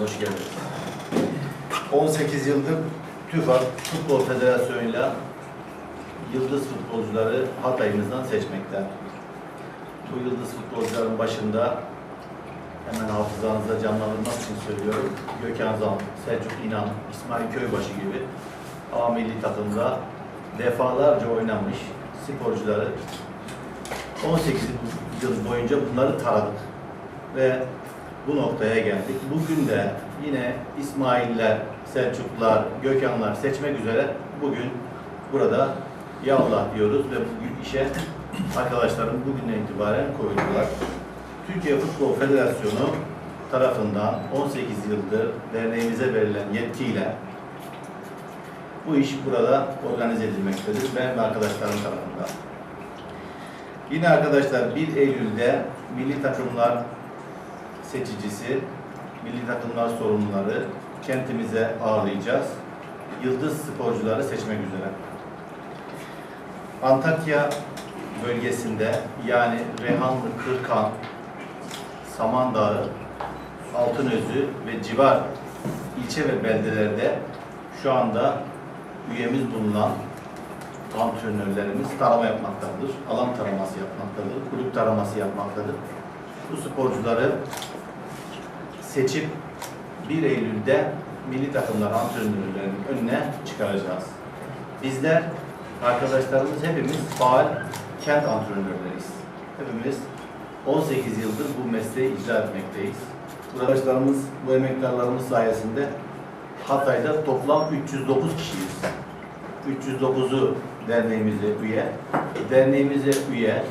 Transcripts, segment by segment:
Hoş geldiniz. 18 yıldır TÜFAK Futbol Federasyonu'yla yıldız futbolcuları Hatay'ımızdan seçmekte. Bu yıldız futbolcuların başında hemen hafızanızda canlandırmak için söylüyorum. Gökhan Zam, Selçuk İnan, İsmail Köybaşı gibi A milli takımda defalarca oynamış sporcuları 18 yıl boyunca bunları taradık ve bu noktaya geldik. Bugün de yine İsmail'ler, Selçuklular, Gökhanlar seçmek üzere bugün burada ya Allah diyoruz ve bugün işe arkadaşlarım bugünden itibaren koydular. Türkiye Futbol Federasyonu tarafından 18 yıldır derneğimize verilen yetkiyle bu iş burada organize edilmektedir. Ben ve arkadaşlarım tarafından. Yine arkadaşlar 1 Eylül'de milli takımlar seçicisi, milli takımlar sorumluları kentimize ağırlayacağız. Yıldız sporcuları seçmek üzere. Antakya bölgesinde yani Rehanlı, Kırkan, Samandağı, Altınözü ve civar ilçe ve beldelerde şu anda üyemiz bulunan antrenörlerimiz tarama yapmaktadır. Alan taraması yapmaktadır. Kulüp taraması yapmaktadır. Bu sporcuları seçip 1 Eylül'de milli takımlar antrenörlerinin önüne çıkaracağız. Bizler arkadaşlarımız hepimiz faal kent antrenörleriyiz. Hepimiz 18 yıldır bu mesleği icra etmekteyiz. Arkadaşlarımız, bu emektarlarımız sayesinde Hatay'da toplam 309 kişiyiz. 309'u derneğimize üye. Derneğimize üye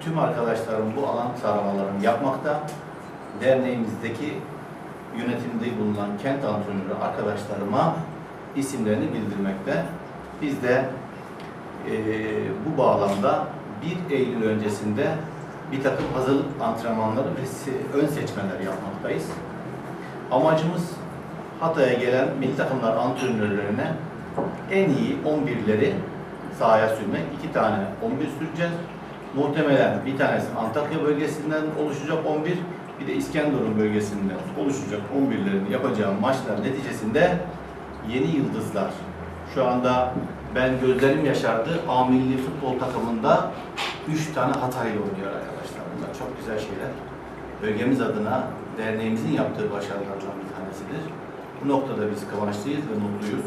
tüm arkadaşlarım bu alan taramalarını yapmakta. Derneğimizdeki yönetimde bulunan kent antrenörü arkadaşlarıma isimlerini bildirmekte. Biz de eee, bu bağlamda 1 Eylül öncesinde bir takım hazırlık antrenmanları ve ön seçmeler yapmaktayız. Amacımız Hatay'a gelen milli takımlar antrenörlerine en iyi 11'leri sahaya sürmek. İki tane 11 süreceğiz. Muhtemelen bir tanesi Antakya bölgesinden oluşacak 11, bir de İskenderun bölgesinden oluşacak 11'lerin yapacağı maçlar neticesinde yeni yıldızlar. Şu anda ben gözlerim yaşardı. A milli futbol takımında 3 tane Hataylı oynuyor arkadaşlar. Bunlar çok güzel şeyler. Bölgemiz adına derneğimizin yaptığı başarılardan bir tanesidir. Bu noktada biz kıvançlıyız ve mutluyuz.